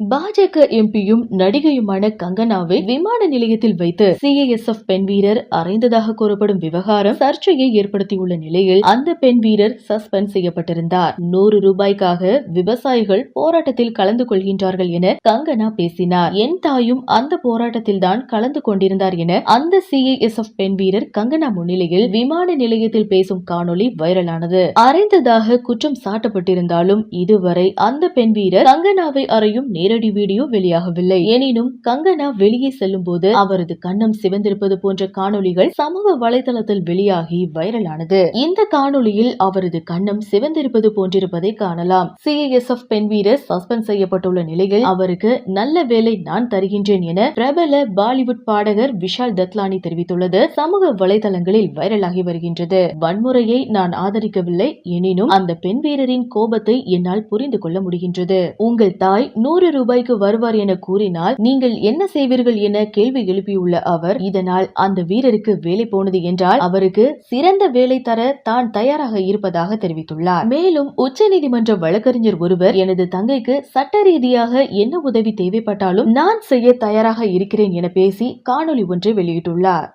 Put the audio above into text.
பாஜக எம்பியும் நடிகையுமான கங்கனாவை விமான நிலையத்தில் வைத்து சிஐஎஸ்எஃப் பெண் வீரர் அறைந்ததாக கூறப்படும் விவகாரம் சர்ச்சையை ஏற்படுத்தியுள்ள நிலையில் அந்த பெண் வீரர் சஸ்பெண்ட் செய்யப்பட்டிருந்தார். நூறு ரூபாய்க்காக விவசாயிகள் போராட்டத்தில் கலந்து கொள்கின்றார்கள் என கங்கனா பேசினார். என் தாயும் அந்த போராட்டத்தில் தான் கலந்து கொண்டிருந்தார் என அந்த சிஐஎஸ்எஃப் பெண் வீரர் கங்கனா முன்னிலையில் விமான நிலையத்தில் பேசும் காணொலி வைரலானது. அறைந்ததாக குற்றம் சாட்டப்பட்டிருந்தாலும் இதுவரை அந்த பெண் வீரர் கங்கனாவை அறையும் நேரடி வீடியோ வெளியாகவில்லை. எனினும் கங்கனா வெளியே செல்லும் போது அவரது கண்ணம் சிவந்திருப்பது போன்ற காணொளிகள் சமூக வலைதளத்தில் வெளியாகி வைரலானது. இந்த காணொளியில் அவரது கண்ணம் சிவந்திருப்பது போன்றிருப்பதை காணலாம். சிஐஎஸ்எஃப் பெண் வீரர் சஸ்பெண்ட் செய்யப்பட்டுள்ள நிலையில் அவருக்கு நல்ல வேலை நான் தருகின்றேன் என பிரபல பாலிவுட் பாடகர் விஷால் தத்லானி தெரிவித்துள்ளது. சமூக வலைதளங்களில் வைரலாகி வருகின்றது. வன்முறையை நான் ஆதரிக்கவில்லை. எனினும் அந்த பெண் வீரரின் கோபத்தை என்னால் புரிந்து கொள்ள முடிகின்றது. உங்கள் தாய் நூறு ரூபாய்க்கு வருவார் என கூறினால் நீங்கள் என்ன செய்வீர்கள் என கேள்வி எழுப்பியுள்ள அவர் இதனால் அந்த வீரருக்கு வேலை போனது என்றால் அவருக்கு சிறந்த வேலை தர தான் தயாராக இருப்பதாக தெரிவித்துள்ளார். மேலும் உச்சநீதிமன்ற வழக்கறிஞர் ஒருவர் எனது தங்கைக்கு சட்ட ரீதியாக என்ன உதவி தேவைப்பட்டாலும் நான் செய்ய தயாராக இருக்கிறேன் என பேசி காணொளி ஒன்றை வெளியிட்டுள்ளார்.